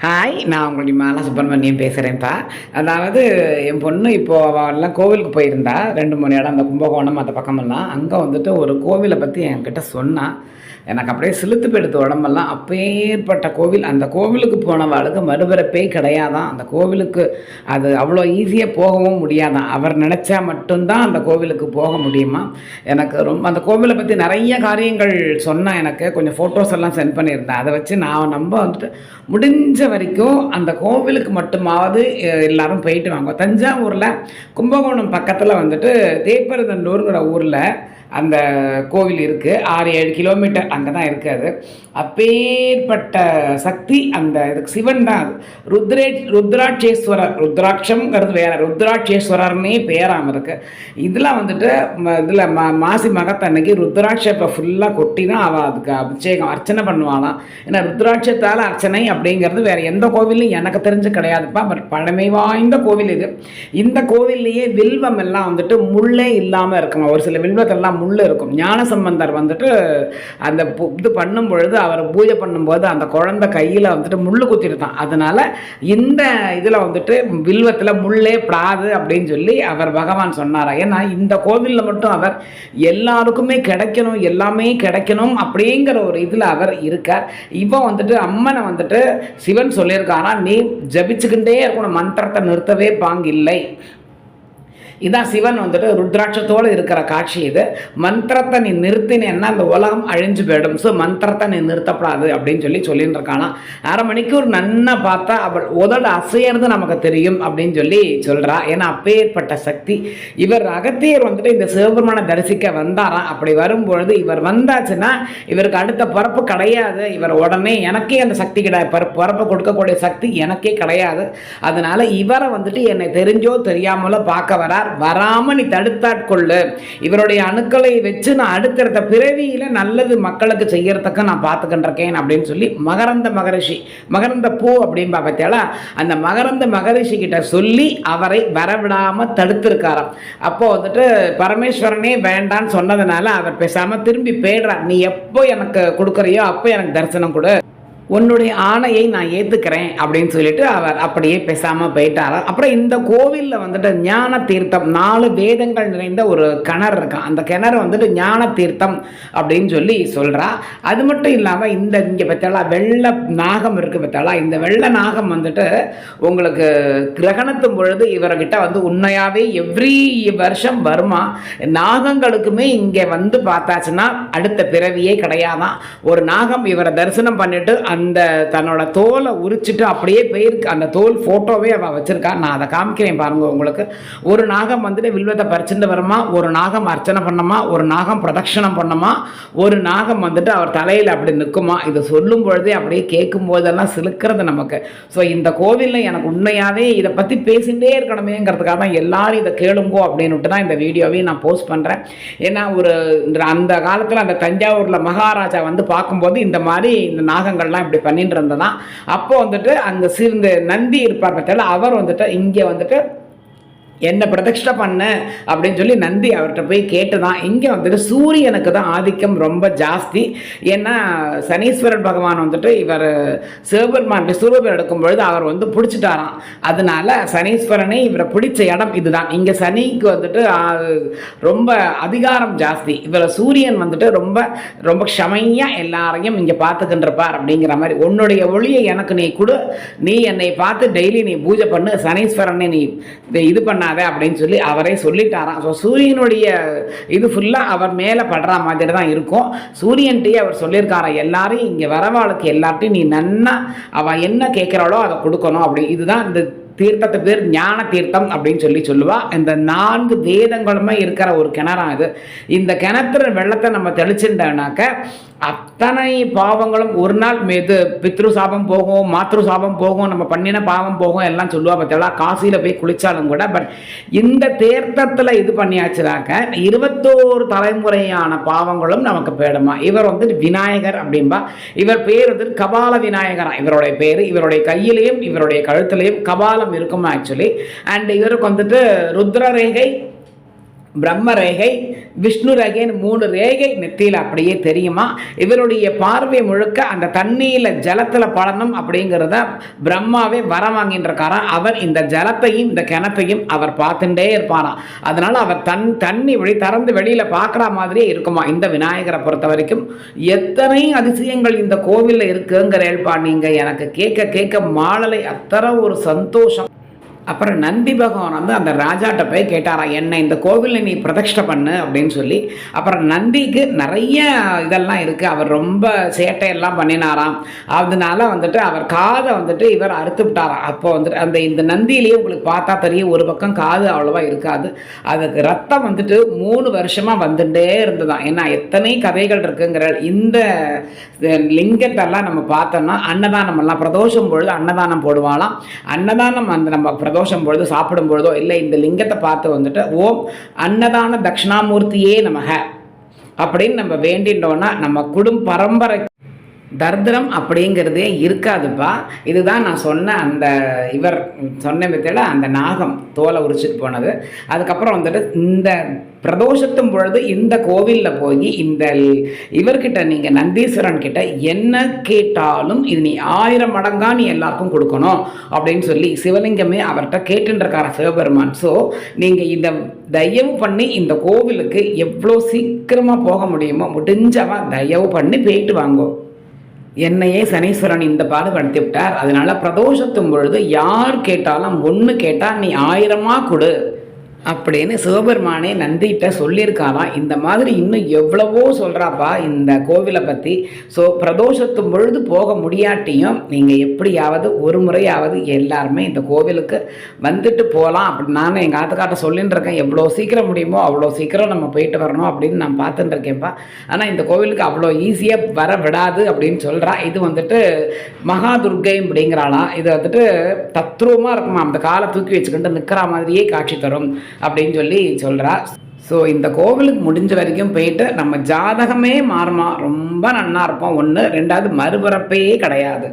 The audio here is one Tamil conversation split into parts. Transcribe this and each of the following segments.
ஹாய் நான் உங்களுடைய மாலா சுப்பிரமணியம் பேசுகிறேன்ப்பா அதாவது என் பொண்ணு இப்போது அவெல்லாம் கோவிலுக்கு போயிருந்தா ரெண்டு மூணு இடம் அந்த கும்பகோணம் அந்த பக்கமெல்லாம். அங்கே வந்துட்டு ஒரு கோவிலை பற்றி என்கிட்ட சொன்னான் எனக்கு அப்படியே சிலுத்து போயிடுத்து உடம்பெல்லாம். அப்பேற்பட்ட கோவில் அந்த கோவிலுக்கு போனவாளுக்கு மறுபிறப்பே கிடையாதான் அந்த கோவிலுக்கு அது அவ்வளோ ஈஸியாக போகவும் முடியாதான் அவர் நினச்சா மட்டும்தான் அந்த கோவிலுக்கு போக முடியுமா? எனக்கு ரொம்ப அந்த கோவிலை பற்றி நிறைய காரியங்கள் சொன்னால் எனக்கு கொஞ்சம் ஃபோட்டோஸ் எல்லாம் சென்ட் பண்ணியிருந்தேன் அதை வச்சு நான் நம்ம வந்துட்டு முடிஞ்ச வரைக்கும் அந்த கோவிலுக்கு மட்டுமாவது எல்லாரும் போயிட்டு வாங்க. தஞ்சாவூரில் கும்பகோணம் பக்கத்தில் வந்துட்டு தேப்பரதண்டூருங்கிற ஊரில் அந்த கோவில் இருக்குது ஆறு ஏழு கிலோமீட்டர் அங்கே தான் இருக்குது. அது அப்பேற்பட்ட சக்தி அந்த இதுக்கு சிவன் தான் அது. ருத்ரே ருத்ராட்சேஸ்வரர் ருத்ராட்சம்ங்கிறது வேற. ருத்ராட்சேஸ்வரர்னே பேராம இருக்கு. இதில் வந்துட்டு இதில் மா மாசி மகத்தன்னைக்கு ருத்ராட்சப்பை ஃபுல்லாக கொட்டி தான் அவள் அதுக்கு அபிஷேகம் அர்ச்சனை பண்ணுவாளாம். ஏன்னா ருத்ராட்சத்தால் அர்ச்சனை அப்படிங்கிறது வேற எந்த கோவிலும் எனக்கு தெரிஞ்சு கிடையாதுப்பா. பட் பழமை வாய்ந்த கோவில் இது. இந்த கோவில்லையே வில்வம் எல்லாம் வந்துட்டு முள்ளே இல்லாமல் இருக்குமா ஒரு சில வில்வத்தெல்லாம் உள்ளே இருக்கும். ஞான சம்பந்தர் வந்துட்டு அந்த பு- இது பண்ணும் பொழுது அவர் பூஜை பண்ணும்போது அந்த குழந்தை கையில் வந்துட்டு முள் குத்திருந்தான் அதனால் இந்த இதில் வந்துட்டு வில்வத்தில் முள்ளே படாது அப்படின்னு சொல்லி அவர் பகவான் சொன்னார். ஏன்னா இந்த கோவிலில் மட்டும் அவர் எல்லாருக்குமே கிடைக்கணும் எல்லாமே கிடைக்கணும் அப்படிங்கிற ஒரு இதில் அவர் இருக்கார். இவன் வந்துட்டு அம்மனை வந்துட்டு சிவன் சொல்லியிருக்காரா நீ ஜபிச்சுக்கிட்டே இருக்கணும் மந்திரத்தை நிறுத்தவே பாங்கில்லை. இதான் சிவன் வந்துட்டு ருத்ராட்சத்தோடு இருக்கிற காட்சி இது. மந்திரத்தை நீ நிறுத்தினேன்னா அந்த உலகம் அழிஞ்சு போயிடும். ஸோ மந்திரத்தை நீ நிறுத்தப்படாது அப்படின்னு சொல்லி சொல்லிட்டு இருக்கானா அரை மணிக்கூர் நன்னா பார்த்தா அவள் உதடு அசையறது நமக்கு தெரியும் அப்படின்னு சொல்லி சொல்கிறா ஏன்னா அப்பேற்பட்ட சக்தி. இவர் அகத்தியர் வந்துட்டு இந்த சிவபெருமானை தரிசிக்க வந்தாராம். அப்படி வரும்பொழுது இவர் வந்தாச்சுன்னா இவருக்கு அடுத்த பிறப்பு கிடையாது. இவர் உடனே எனக்கே அந்த சக்தி கிடையாது. பிறப்பு பிறப்பு கொடுக்கக்கூடிய சக்தி எனக்கே கிடையாது. அதனால இவரை வந்துட்டு என்னை தெரிஞ்சோ தெரியாமலோ பார்க்க வரார். வராம நீ தடுத்தாட்கொள்ளு இவருடைய அணுக்களை வச்சு நான் அடுத்தடுத்த பிறவியில நல்லது மக்களுக்கு செய்யறதுக்கு நான் பார்த்துக்கின்றிருக்கேன் அப்படின்னு சொல்லி மகரந்த மகரிஷி மகரந்த பூ அப்படின்னு பார்த்தாலா அந்த மகரந்த மகரிஷி கிட்ட சொல்லி அவரை வரவிடாம தடுத்திருக்காராம். அப்போ வந்துட்டு பரமேஸ்வரனே வேண்டான்னு சொன்னதுனால அவர் பேசாம திரும்பி போயிடுறார். நீ எப்போ எனக்கு கொடுக்குறியோ அப்போ எனக்கு தரிசனம் கொடு. உன்னுடைய ஆணையை நான் ஏற்றுக்கிறேன் அப்படின்னு சொல்லிட்டு அவர் அப்படியே பேசாமல் போயிட்டாராம் அப்புறம் இந்த கோவிலில் வந்துட்டு ஞான தீர்த்தம் நாலு வேதங்கள் நிறைந்த ஒரு கிணறு இருக்கான் அந்த கிணறு வந்துட்டு ஞான தீர்த்தம் அப்படின்னு சொல்லி சொல்கிறா அது மட்டும் இல்லாமல் இந்த இங்கே பார்த்தாலா வெள்ளை நாகம் இருக்குது பார்த்தாலா இந்த வெள்ளை நாகம் வந்துட்டு உங்களுக்கு கிரகணத்தும் பொழுது இவர்கிட்ட வந்து உண்மையாகவே எவ்ரி வருஷம் வருமா? நாகங்களுக்குமே இங்கே வந்து பார்த்தாச்சுன்னா அடுத்த பிறவியே கிடையாதான். ஒரு நாகம் இவரை தரிசனம் பண்ணிட்டு அந்த தன்னோட தோலை உரிச்சிட்டு அப்படியே போயிருக்கு. அந்த தோல் ஃபோட்டோவே அவள் வச்சுருக்கா. நான் அதை காமிக்கிறேன் பாருங்க உங்களுக்கு. ஒரு நாகம் வந்துட்டு வில்வத்தை பறிச்சுட்டு வருமா? ஒரு நாகம் அர்ச்சனை பண்ணமா ஒரு நாகம் பிரதட்சணம் பண்ணமா ஒரு நாகம் வந்துட்டு அவர் தலையில் அப்படி நிற்குமா இதை சொல்லும் பொழுதே அப்படியே கேட்கும் போதெல்லாம் சிலுக்கிறது நமக்கு. ஸோ இந்த கோவிலில் எனக்கு உண்மையாகவே இதை பற்றி பேசிகிட்டே இருக்கணுமேங்கிறதுக்காக தான் எல்லாரும் இதை கேளுங்கோ அப்படின்னுட்டு தான் இந்த வீடியோவையும் நான் போஸ்ட் பண்ணுறேன் ஏன்னா ஒரு இந்த அந்த காலத்தில் அந்த தஞ்சாவூரில் மகாராஜா வந்து பார்க்கும்போது இந்த மாதிரி இந்த நாகங்கள்லாம் இப்படி பண்ணிட்டு இருந்ததான் அப்போ வந்துட்டு அந்த சிறந்த நந்தி இருப்பார் பார்த்தால அவர் வந்துட்டு இங்கே வந்துட்டு என்னை பிரதிஷ்டை பண்ண அப்படின்னு சொல்லி நந்தி அவர்கிட்ட போய் கேட்டு தான் இங்கே வந்துட்டு சூரியனுக்கு தான் ஆதிக்கம் ரொம்ப ஜாஸ்தி. ஏன்னா சனீஸ்வரன் பகவான் வந்துட்டு இவர் சிவபெருமான் விஸ்வரூபம் எடுக்கும் பொழுது அவர் வந்து பிடிச்சிட்டாராம். அதனால சனீஸ்வரனே இவரை பிடிச்ச இடம் இதுதான். இங்கே சனிக்கு வந்துட்டு ரொம்ப அதிகாரம் ஜாஸ்தி. இவரை சூரியன் வந்துட்டு ரொம்ப ரொம்ப க்ஷமையாக எல்லாரையும் இங்கே பார்த்துக்கின்றப்பார் அப்படிங்கிற மாதிரி. உன்னுடைய ஒளியை எனக்கு நீ கொடு. நீ என்னை பார்த்து டெய்லி நீ பூஜை பண்ணு. சனீஸ்வரனை நீ இது பண்ண பண்ணாத அப்படின்னு சொல்லி அவரே சொல்லிட்டாராம். ஸோ சூரியனுடைய இது ஃபுல்லாக அவர் மேலே படுற மாதிரி தான் இருக்கும். சூரியன்ட்டே அவர் சொல்லியிருக்காராம் எல்லாரையும் இங்கே வரவாளுக்கு எல்லார்ட்டையும் நீ நன்னா அவள் என்ன கேட்குறாளோ அதை கொடுக்கணும் அப்படி. இதுதான் இந்த தீர்த்தத்தை பேர் ஞான தீர்த்தம் அப்படின்னு சொல்லி சொல்லுவா. இந்த நான்கு வேதங்களுமே இருக்கிற ஒரு கிணறாக இது. இந்த கிணத்துல வெள்ளத்தை நம்ம தெளிச்சுட்டோம்னாக்க அத்தனை பாவங்களும் ஒரு நாள் இது பித்ரு சாபம் போகும் மாத்ரு சாபம் போகும் நம்ம பண்ணின பாவம் போகும் எல்லாம் சொல்லுவா பார்த்தா காசியில் போய் குளித்தாலும் கூட பட் இந்த தேர்த்தத்தில் இது பண்ணியாச்சுனாக்க இருபத்தோரு தலைமுறையான பாவங்களும் நமக்கு போயிடுமா இவர் வந்து விநாயகர் அப்படின்பா இவர் பேர் வந்து கபால விநாயகரா. இவருடைய பேர் இவருடைய கையிலையும் இவருடைய கழுத்துலையும் கபாலம் இருக்குமா ஆக்சுவலி அண்ட் இவருக்கு வந்துட்டு ருத்ரரேகை பிரம்ம ரேகை விஷ்ணு ரேகைன்னு மூணு ரேகை நெத்தியில் அப்படியே தெரியுமா? இவருடைய பார்வை முழுக்க அந்த தண்ணியில் ஜலத்தில் படணும் அப்படிங்கிறத பிரம்மாவே வரம் வாங்கின்றிருக்காராம். அவர் இந்த ஜலத்தையும் இந்த கிணத்தையும் அவர் பார்த்துட்டே இருப்பாராம். அதனால் அவர் தன் தண்ணி வழி திறந்து வெளியில் பார்க்குற மாதிரியே இருக்குமா? இந்த விநாயகரை பொறுத்த வரைக்கும் எத்தனை அதிசயங்கள் இந்த கோவிலில் இருக்குங்கிற ஏழ்பா நீங்கள் எனக்கு கேட்க கேட்க மாலலை அத்தனை ஒரு சந்தோஷம். அப்புறம் நந்தி பகவான் வந்து அந்த ராஜாட்ட போய் கேட்டாராம் என்ன இந்த கோவிலில் நீ பிரதட்சை பண்ணு அப்படின்னு சொல்லி அப்புறம் நந்திக்கு நிறைய இதெல்லாம் இருக்குது அவர் ரொம்ப சேட்டையெல்லாம் பண்ணினாராம். அதனால வந்துட்டு அவர் காதை வந்துட்டு இவர் அறுத்து விட்டாராம் அப்போ வந்துட்டு அந்த இந்த நந்தியிலேயே உங்களுக்கு பார்த்தா தெரியும் ஒரு பக்கம் காது அவ்வளோவா இருக்காது. அதுக்கு ரத்தம் வந்துட்டு மூணு வருஷமாக வந்துட்டே இருந்ததாம். ஏன்னா எத்தனை கதைகள் இருக்குங்கிற இந்த லிங்கத்தெல்லாம் நம்ம பார்த்தோம்னா அன்னதானம் எல்லாம் பிரதோஷம் பொழுது அன்னதானம் போடுவாங்களாம் அன்னதானம் அந்த நம்ம பிரதோஷம் பொழுது சாப்பிடும் பொழுதோ இல்லை இந்த லிங்கத்தை பார்த்து வந்துட்டு ஓம் அன்னதான தட்சிணாமூர்த்தியே நமக அப்படின்னு நம்ம வேண்டின்றோன்னா நம்ம குடும்ப பரம்பரை தர்திரம் அப்படிங்கிறதே இருக்காதுப்பா. இதுதான் நான் சொன்ன அந்த இவர் சொன்ன வித்தையில் அந்த நாகம் தோலை உரிச்சிட்டு போனது. அதுக்கப்புறம் வந்துட்டு இந்த பிரதோஷத்தும் பொழுது இந்த கோவிலில் போய் இந்த இவர்கிட்ட நீங்கள் நந்தீஸ்வரன் கிட்ட என்ன கேட்டாலும் இது நீ ஆயிரம் மடங்கா நீ எல்லாருக்கும் கொடுக்கணும் அப்படின்னு சொல்லி சிவலிங்கமே அவர்கிட்ட கேட்டுருக்கார சிவபெருமான். ஸோ நீங்கள் இந்த தயவு பண்ணி இந்த கோவிலுக்கு எவ்வளோ சீக்கிரமாக போக முடியுமோ முடிஞ்சவன் தயவு பண்ணி போயிட்டு வாங்கோ. என்னையே சனீஸ்வரன் இந்த பாடுபடுத்தி விட்டார். அதனால பிரதோஷத்தும் பொழுது யார் கேட்டாலும் ஒன்று கேட்டால் நீ ஆயிரமா கொடு. அப்படின்னு சிவபெருமானே நந்திகிட்ட சொல்லியிருக்காராம். இந்த மாதிரி இன்னும் எவ்வளவோ சொல்கிறாப்பா இந்த கோவிலை பற்றி ஸோ பிரதோஷத்தும் பொழுது போக முடியாட்டியும் நீங்கள் எப்படியாவது ஒரு முறையாவது எல்லாருமே இந்த கோவிலுக்கு வந்துட்டு போகலாம் அப்படின்னு நானும் எங்கள் ஆத்துக்காட்ட சொல்லின்னு இருக்கேன் எவ்வளோ சீக்கிரம் முடியுமோ அவ்வளோ சீக்கிரம் நம்ம போயிட்டு வரணும் அப்படின்னு நான் பார்த்துட்டு இருக்கேன்ப்பா ஆனால் இந்த கோவிலுக்கு அவ்வளோ ஈஸியாக வர விடாது அப்படின்னு சொல்கிறா இது வந்துட்டு மகா துர்கை அப்படிங்கிறாளாம். இது வந்துட்டு தத்ரூபமாக இருக்குமா அந்த காலை தூக்கி வச்சுக்கிட்டு நிற்கிற மாதிரியே காட்சி தரும். அப்படின்னு சொல்லி சொல்கிறா ஸோ இந்த கோவிலுக்கு முடிஞ்ச வரைக்கும் போயிட்டு நம்ம ஜாதகமே மாறுமா. ரொம்ப நன்னா இருப்போம். ஒன்று ரெண்டாவது மறுபிறப்பே கிடையாது.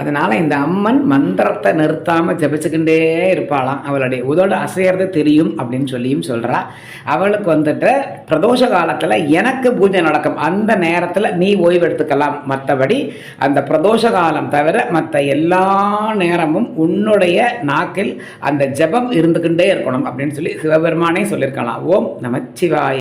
அதனால் இந்த அம்மன் மந்திரத்தை நிறுத்தாமல் ஜபிச்சுக்கிட்டே இருப்பாளாம். அவளுடைய உதோடு அசையறது தெரியும் அப்படின்னு சொல்லியும் சொல்கிறா அவளுக்கு வந்துட்டு பிரதோஷ காலத்தில் எனக்கு பூஜை நடக்கும். அந்த நேரத்தில் நீ ஓய்வு எடுத்துக்கலாம் மற்றபடி அந்த பிரதோஷ காலம் தவிர மற்ற எல்லா நேரமும் உன்னுடைய நாக்கில் அந்த ஜபம் இருந்துக்கிட்டே இருக்கணும் அப்படின்னு சொல்லி சிவபெருமானே சொல்லியிருக்கலாம். ஓம் நமச்சிவாய்